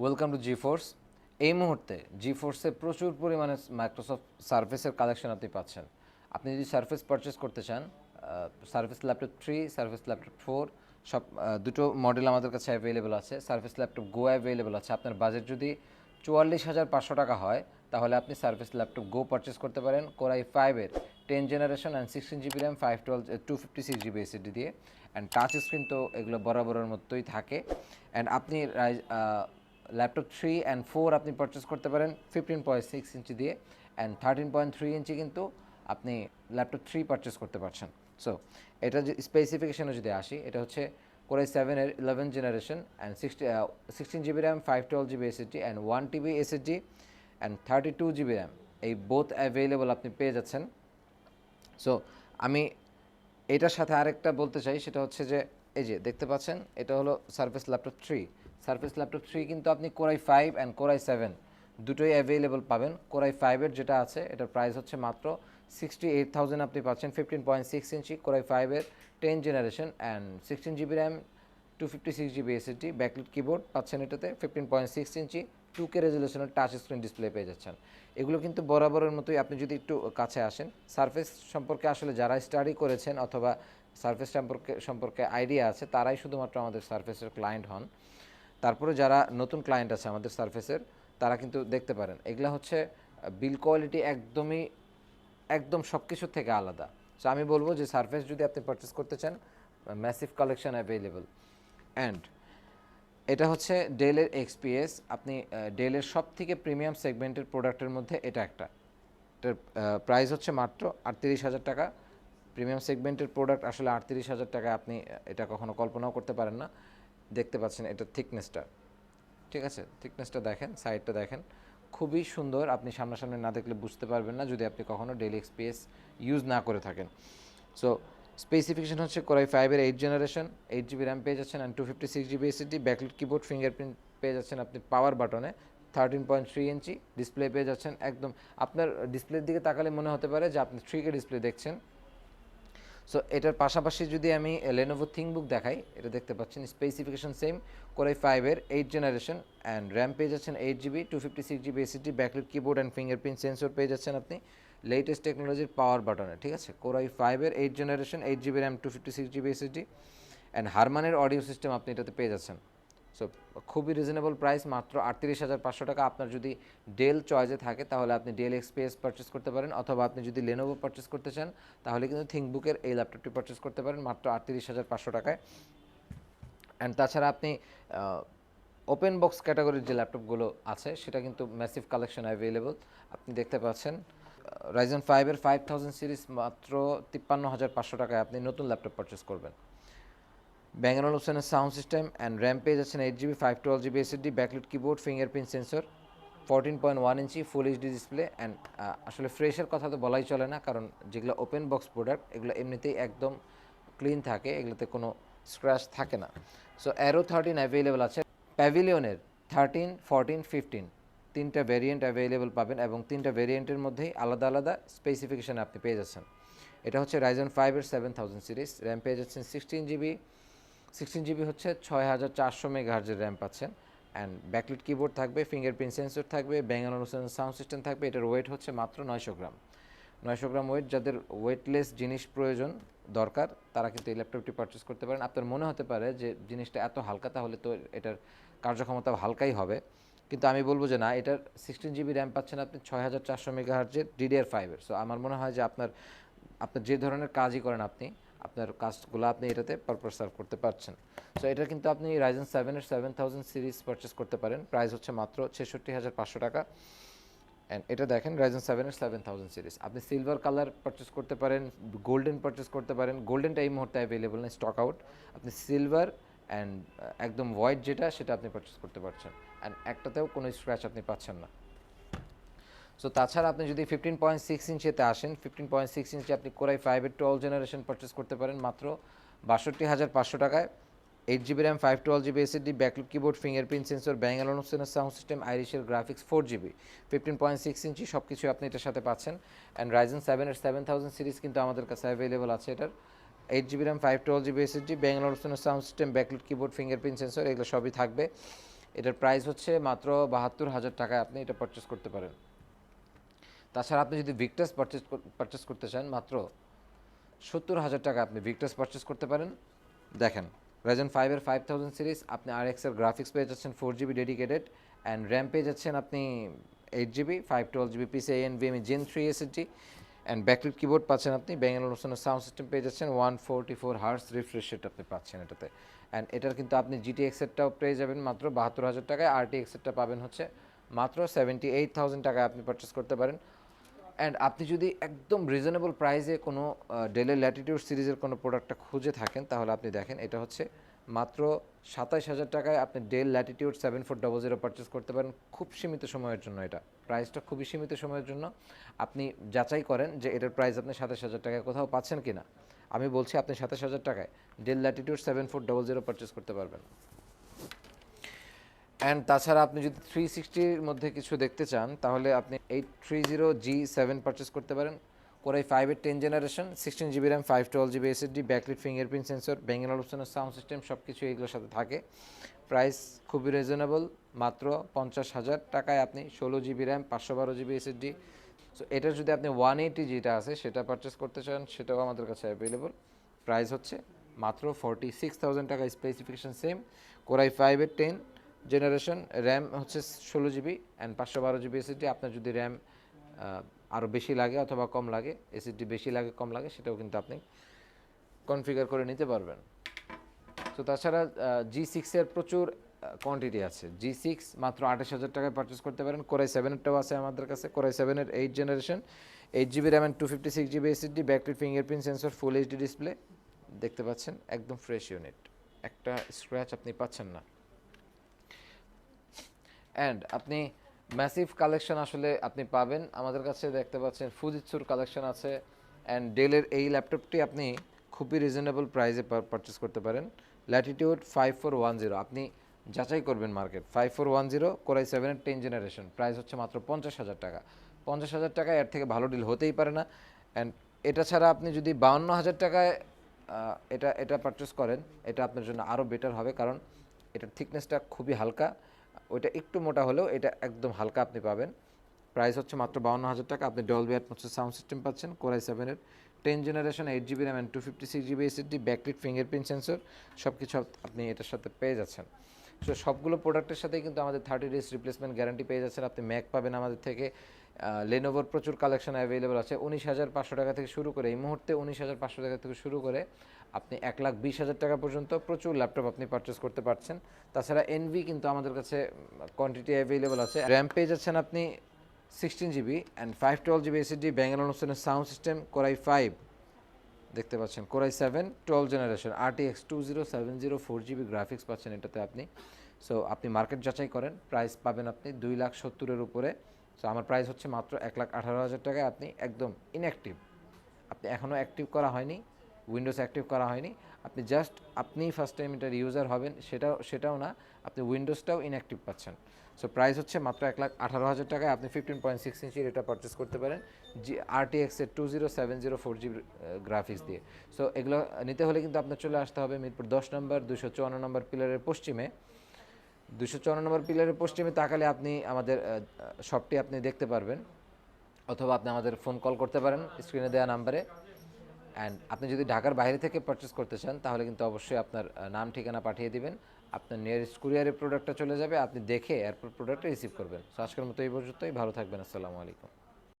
Welcome to G force এই মুহূর্তে জি ফোর্সে প্রচুর পরিমাণে মাইক্রোসফট সার্ফেসের কালেকশন আপনি পাচ্ছেন। আপনি যদি সার্ফেস পারচেস করতে চান surface laptop three surface laptop four সব দুটো মডেল আমাদের কাছে অ্যাভেলেবল আছে। সার্ফেস ল্যাপটপ গো অ্যাভেলেবল আছে। আপনার বাজেট যদি চুয়াল্লিশ হাজার পাঁচশো টাকা হয়, তাহলে আপনি সার্ফেস ল্যাপটপ গো পারচেস করতে পারেন কোরাই ফাইভের ten generation and sixteen GB RAM five twelve two fifty six GB SSD দিয়ে। অ্যান্ড টাচ স্ক্রিন তো এগুলো বরাবরের মতোই থাকে। অ্যান্ড আপনি ল্যাপটপ থ্রি অ্যান্ড ফোর আপনি পারচেস করতে পারেন ফিফটিন পয়েন্ট সিক্স ইঞ্চি দিয়ে and thirteen point three inch কিন্তু আপনি ল্যাপটপ থ্রি পারচেস করতে পারছেন। সো এটা স্পেসিফিকেশনে যদি আসি, এটা হচ্ছে কোরাই সেভেনের eleven generation and sixty sixteen GB RAM five twelve GB SSD and one TB SSD and thirty two GB RAM এই বোথ অ্যাভেলেবল আপনি পেয়ে যাচ্ছেন। সো আমি এটার সাথে আরেকটা বলতে চাই, সেটা হচ্ছে যে, এই যে দেখতে পাচ্ছেন, এটা হলো service laptop three surface laptop three কিন্তু আপনি core i five and core i seven দুটোই অ্যাভেলেবল পাবেন। কোরাই ফাইভের যেটা আছে, এটার প্রাইস হচ্ছে মাত্র সিক্সটি এইট থাউজেন্ড আপনি পাচ্ছেন। Fifteen point six inch core i ফাইভের ten generation and sixteen GB RAM two fifty six GB SSD backlit keyboard পাচ্ছেন এটাতে। Fifteen point six inch two K রেজলিউশনের touch screen display পেয়ে যাচ্ছেন। এগুলো কিন্তু বরাবরের মতোই আপনি যদি একটু কাছে আসেন সার্ফেস সম্পর্কে আসলে যারা স্টাডি করেছেন অথবা সার্ফেস সম্পর্কে সম্পর্কে আইডিয়া আছে, তারাই শুধুমাত্র আমাদের সার্ফেসের ক্লায়েন্ট হন। তারপরে যারা নতুন ক্লায়েন্ট আছে আমাদের সার্ফেসের তারা কিন্তু দেখতে পারেন। এগুলা হচ্ছে বিল কোয়ালিটি একদমই, একদম সব কিছুর থেকে আলাদা। সো আমি বলব যে সার্ফেস যদি আপনি পারচেস করতে চান ম্যাসিভ কালেকশন অ্যাভেলেবল অ্যান্ড এটা হচ্ছে ডেলের এক্সপিএস আপনি ডেলের সব থেকে প্রিমিয়াম সেগমেন্টের প্রোডাক্টের মধ্যে এটা একটা। এটার প্রাইস হচ্ছে মাত্র আটত্রিশ হাজার টাকা। প্রিমিয়াম সেগমেন্টের প্রোডাক্ট আসলে আটত্রিশ হাজার টাকায় আপনি এটা কখনো কল্পনাও করতে পারেন না। দেখতে পাচ্ছেন এটা থিকনেসটা ঠিক আছে? থিকনেসটা দেখেন সাইডটা দেখেন। খুবই সুন্দর, আপনি সামনাসামনি না দেখলে বুঝতে পারবেন না যদি আপনি কখনো ডেলি এক্সপিএস ইউজ না করে থাকেন। সো স্পেসিফিকেশন হচ্ছে কোরাই ফাইভের eight generation eight GB RAM পেয়ে যাচ্ছেন and two fifty six GB SSD backlit keyboard fingerprint পেয়ে যাচ্ছেন আপনি পাওয়ার বাটনে thirteen point three inch display পেয়ে যাচ্ছেন। একদম, আপনার ডিসপ্লের দিকে তাকালে মনে হতে পারে যে আপনি থ্রি কে ডিসপ্লে দেখছেন। সো এটার পাশাপাশি যদি আমি লেনোভো থিংবুক দেখাই, এটা দেখতে পাচ্ছেন স্পেসিফিকেশন সেম কোরাই ফাইভের এইট জেনারেশন অ্যান্ড র্যাম পেয়ে যাচ্ছেন eight GB two fifty six GB SSD backlit keyboard and fingerprint sensor পেয়ে যাচ্ছেন আপনি। লেটেস্ট টেকনোলজির পাওয়ার বাটনে ঠিক আছে? কোরাই ফাইভের eight generation eight GB RAM two fifty six GB SSD and হারমানের audio system আপনি এটাতে পেয়ে যাচ্ছেন। সো খুবই রিজনেবল প্রাইস মাত্র আটত্রিশ হাজার পাঁচশো টাকা। আপনার যদি ডেল চয়েসে থাকে, তাহলে আপনি ডেল এক্সপিএস পারচেস করতে পারেন, অথবা আপনি যদি লেনোভো পারচেস করতে চান, তাহলে কিন্তু থিঙ্কবুকের এই ল্যাপটপটি পারচেস করতে পারেন, মাত্র আটত্রিশ হাজার পাঁচশো টাকায়। অ্যান্ড তাছাড়া আপনি ওপেন বক্স ক্যাটাগরির যে ল্যাপটপগুলো আছে, সেটা কিন্তু ম্যাসিভ কালেকশন অ্যাভেলেবল আপনি দেখতে পাচ্ছেন রাইজন ফাইভের ফাইভ থাউজেন্ড সিরিজ মাত্র তিপ্পান্ন হাজার পাঁচশো টাকায় আপনি নতুন ল্যাপটপ পারচেস করবেন। ব্যাঙ্গালোর হোসেনের সাউন্ড সিস্টেম অ্যান্ড র্যাম পেয়ে যাচ্ছেন eight GB five twelve GB SSD backlit keyboard fingerprint sensor fourteen point one inch full HD display and আসলে ফ্রেশের কথা তো বলাই চলে না কারণ যেগুলো ওপেন বক্স প্রোডাক্ট এগুলো এমনিতেই একদম ক্লিন থাকে, এগুলোতে কোনো স্ক্র্যাচ থাকে না। সো অ্যারো থার্টিন অ্যাভেলেবল আছে প্যাভিলিয়নের থার্টিন ফোরটিন ফিফটিন তিনটা ভেরিয়েন্ট অ্যাভেলেবল পাবেন এবং তিনটা ভেরিয়েন্টের মধ্যেই আলাদা আলাদা স্পেসিফিকেশান আপনি পেয়ে যাচ্ছেন। এটা হচ্ছে রাইজন ফাইভের সেভেন থাউজেন্ড সিরিজ র্যাম পেয়ে যাচ্ছেন সিক্সটিন জিবি সিক্সটিন জিবি হচ্ছে ছয় হাজার চারশো মেগাহার্জের র্যাম পাচ্ছেন। অ্যান্ড ব্যাকলিট কিবোর্ড থাকবে ফিঙ্গারপ্রিন্ট সেন্সর থাকবে ব্যাঙ্গালোর সাউন্ড সিস্টেম থাকবে, এটার ওয়েট হচ্ছে মাত্র নয়শো গ্রাম। নয়শো গ্রাম ওয়েট যাদের ওয়েটলেস জিনিস প্রয়োজন দরকার, তারা কিন্তু এই ল্যাপটপটি পারচেস করতে পারেন। আপনার মনে হতে পারে যে জিনিসটা এত হালকা, তাহলে তো এটার কার্যক্ষমতা হালকাই হবে। কিন্তু আমি বলব যে না, এটার সিক্সটিন জিবি র্যাম পাচ্ছেন আপনি ছয় হাজার চারশো মেগাহার্জের ডিডিআর ফাইভের সো আমার মনে হয় যে আপনার আপনার যে ধরনের কাজই করেন আপনি আপনার কাজগুলো আপনি এটাতে পারপাস সার্ভ করতে পারছেন। সো এটা কিন্তু আপনি রাইজেন সেভেনের সেভেন থাউজেন্ড সিরিজ পারচেস করতে পারেন। প্রাইস হচ্ছে মাত্র ছেষট্টি হাজার পাঁচশো টাকা। অ্যান্ড এটা দেখেন রাইজেন সেভেনের সেভেন থাউজেন্ড সিরিজ আপনি সিলভার কালার পারচেস করতে পারেন গোল্ডেন পারচেস করতে পারেন। গোল্ডেনটা এই মুহূর্তে অ্যাভেলেবল নেই স্টক আউট আপনি সিলভার অ্যান্ড একদম হোয়াইট যেটা, সেটা আপনি পারচেস করতে পারছেন। অ্যান্ড একটাতেও কোনো স্ক্র্যাচ আপনি পাচ্ছেন না। সো তাছাড়া আপনি যদি ফিফটিন পয়েন্ট সিক্স ইঞ্চিতে আসেন ফিফটিন পয়েন্ট সিক্স ইঞ্চি আপনি কোরাই ফাইভের টুয়েলভ জেনারেশন পারচেস করতে পারেন মাত্র বাষট্টি হাজার পাঁচশো টাকায়। Eight GB RAM five twelve GB SSD backlit keyboard fingerprint sensor Bangalore হোসেনের sound system আইরিশের graphics four GB fifteen point six inch সব কিছু আপনি এটার সাথে পাচ্ছেন। অ্যান্ড রাইজেন সেভেনের সেভেন থাউজেন্ড সিরিজ কিন্তু আমাদের কাছে অ্যাভেলেবল আছে এটার। Eight GB RAM five twelve GB SSD Bangalore হোসেনের sound system backlit keyboard fingerprint sensor এগুলো সবই থাকবে। এটার প্রাইস হচ্ছে মাত্র বাহাত্তর হাজার টাকায় আপনি এটা পারচেস করতে পারেন। তাছাড়া আপনি যদি ভিক্টাস পারচেস পারচেস করতে চান, মাত্র সত্তর হাজার টাকা আপনি ভিক্টাস পারচেস করতে পারেন। দেখেন রাইজেন ফাইভের ফাইভ থাউজেন্ড সিরিজ আপনি আর এক্সের গ্রাফিক্স পেয়ে যাচ্ছেন four GB dedicated and RAM পেয়ে যাচ্ছেন আপনি eight GB five twelve GB PC N VME gen three SSD and backlit keyboard পাচ্ছেন আপনি। ব্যাঙ্গালোর অনুষ্ঠানের সাউন্ড সিস্টেম পেয়ে যাচ্ছেন one forty four hertz refresh rate আপনি পাচ্ছেন এটাতে। অ্যান্ড এটার কিন্তু আপনি জিটি এক্সেরটাও পেয়ে যাবেন মাত্র বাহাত্তর হাজার টাকায়। আর টি এক্সেরটা পাবেন হচ্ছে মাত্র সেভেন্টি এইট থাউজেন্ড টাকায় আপনি পারচেস করতে পারেন। অ্যান্ড আপনি যদি একদম রিজনেবল প্রাইসে কোনো ডেলের ল্যাটিটিউড সিরিজের কোনো প্রোডাক্টটা খুঁজে থাকেন, তাহলে আপনি দেখেন এটা হচ্ছে মাত্র সাতাইশ হাজার টাকায় আপনি Dell Latitude seven four double zero purchase করতে পারেন। খুব সীমিত সময়ের জন্য এটা। প্রাইসটা খুবই সীমিত সময়ের জন্য। আপনি যাচাই করেন যে এটার প্রাইস আপনি সাতাশ হাজার টাকায় কোথাও পাচ্ছেন কি না আমি বলছি আপনি সাতাশ হাজার টাকায় Dell Latitude seven four double zero purchase করতে পারবেন। অ্যান্ড তাছাড়া আপনি যদি থ্রি সিক্সটির মধ্যে কিছু দেখতে চান, তাহলে আপনি eight three zero G seven purchase করতে পারেন। কোরাই ফাইভের ten generation sixteen GB RAM five twelve GB SSD backlit fingerprint sensor Bangalore অপশনের সাউন্ড সিস্টেম সব কিছু এগুলোর সাথে থাকে। প্রাইস খুবই রিজনেবল মাত্র পঞ্চাশ হাজার। টাকায় আপনি ষোলো জিবি র্যাম পাঁচশো বারো জিবি এসএসডি সো এটার যদি আপনি ওয়ান এইটি যেটা আছে, সেটা পারচেস করতে চান, সেটাও আমাদের কাছে অ্যাভেলেবল প্রাইস হচ্ছে মাত্র ফর্টি সিক্স থাউজেন্ড টাকা স্পেসিফিকেশন সেম কোরাই ফাইভের টেন জেনারেশন র্যাম হচ্ছে ষোলো জিবি অ্যান্ড পাঁচশো বারো জিবি এসএসডি আপনার যদি র্যাম আরও বেশি লাগে অথবা কম লাগে এসএসডি বেশি লাগে, কম লাগে, সেটাও কিন্তু আপনি কনফিগার করে নিতে পারবেন। তো তাছাড়া জি সিক্সের প্রচুর কোয়ান্টিটি আছে। জি সিক্স মাত্র আঠাশ হাজার টাকায় পারচেস করতে পারেন। কোরাই সেভেনেরটাও আছে আমাদের কাছে। কোরাই সেভেনের eight generation eight GB RAM and two fifty six GB SSD backlit fingerprint sensor full HD display দেখতে পাচ্ছেন? একদম ফ্রেশ ইউনিট একটা স্ক্র্যাচ আপনি পাচ্ছেন না। অ্যান্ড আপনি ম্যাসিভ কালেকশন আসলে আপনি পাবেন। আমাদের কাছে দেখতে পাচ্ছেন ফুজিৎসুর কালেকশন আছে। অ্যান্ড ডেলের এই ল্যাপটপটি আপনি খুবই রিজনেবল প্রাইসে পারচেস করতে পারেন। Latitude five four one zero আপনি যাচাই করবেন market five four one zero core i সেভেনের টেন জেনারেশন প্রাইস হচ্ছে মাত্র পঞ্চাশ হাজার টাকা। পঞ্চাশ হাজার টাকা এর থেকে ভালো ডিল হতেই পারে না। অ্যান্ড এটা ছাড়া আপনি যদি বাউন্ন হাজার টাকায় এটা এটা পারচেস করেন, এটা আপনার জন্য আরও বেটার হবে। কারণ এটার থিকনেসটা খুবই হালকা। ওইটা একটু মোটা হলেও এটা একদম হালকা আপনি পাবেন। প্রাইস হচ্ছে মাত্র বাউন্ন হাজার টাকা। আপনি ডলবি অ্যাটমসের সাউন্ড সিস্টেম পাচ্ছেন কোরাই সেভেনের ten generation eight GB RAM and two fifty six GB SSD backlit fingerprint sensor সব কিছু আপনি এটার সাথে পেয়ে যাচ্ছেন। সো সবগুলো প্রোডাক্টের সাথেই কিন্তু আমাদের থার্টি ডেজ রিপ্লেসমেন্ট গ্যারান্টি পেয়ে যাচ্ছেন। আপনি ম্যাক পাবেন আমাদের থেকে। লেনোভোর প্রচুর কালেকশন অ্যাভেলেবল আছে। উনিশ হাজার পাঁচশো টাকা থেকে শুরু করে, এই মুহূর্তে উনিশ হাজার পাঁচশো টাকা থেকে শুরু করে আপনি এক লাখ বিশ হাজার টাকা পর্যন্ত প্রচুর ল্যাপটপ আপনি পারচেস করতে পারছেন। তাছাড়া এনভি কিন্তু আমাদের কাছে কোয়ান্টিটি অ্যাভেলেবল আছে। র্যাম পেয়ে যাচ্ছেন আপনি sixteen GB and five twelve GB SSD Bangalore অনুষ্ঠানের sound system core i five দেখতে পাচ্ছেন। Core i seven twelve generation RTX two zero seven zero four GB graphics পাচ্ছেন এটাতে আপনি। সো আপনি মার্কেট যাচাই করেন প্রাইস পাবেন আপনি দুই লাখ সত্তরের উপরে। সো আমার প্রাইস হচ্ছে মাত্র এক লাখ আঠারো হাজার টাকায় আপনি একদম ইনঅ্যাক্টিভ আপনি এখনও অ্যাক্টিভ করা হয়নি উইন্ডোজ অ্যাক্টিভ করা হয়নি। আপনি জাস্ট আপনি ফার্স্ট টাইম এটার ইউজার হবেন, সেটাও সেটাও না, আপনি উইন্ডোজটাও ইনঅ্যাক্টিভ পাচ্ছেন। সো প্রাইস হচ্ছে মাত্র এক লাখ আঠারো হাজার টাকায়। আপনি ফিফটিন পয়েন্ট সিক্স ইঞ্চির এটা পারচেস করতে পারেন, G আরটিএক্সের two zero seven zero four G graphics দিয়ে। সো এগুলো নিতে হলে কিন্তু আপনার চলে আসতে হবে মিরপুর দশ নম্বর দুশো চুয়ান্ন নম্বর পিলারের পশ্চিমে। দুশো চুয়ান্ন নম্বর পিলারের পশ্চিমে তাকালে আপনি আমাদের শপটি আপনি দেখতে পারবেন। অথবা আপনি আমাদের ফোন কল করতে পারেন স্ক্রিনে দেওয়া নাম্বারে অ্যান্ড আপনি যদি ঢাকার বাইরে থেকে পারচেস করতে চান, তাহলে কিন্তু অবশ্যই আপনার নাম, ঠিকানা পাঠিয়ে দিবেন। আপনার নিয়ারেস্ট কুরিয়ারে প্রোডাক্টটা চলে যাবে, আপনি দেখে এরপর প্রোডাক্টটা রিসিভ করবেন। সো আজকের মতো এই পর্যন্তই, ভালো থাকবেন, আসসালামু আলাইকুম।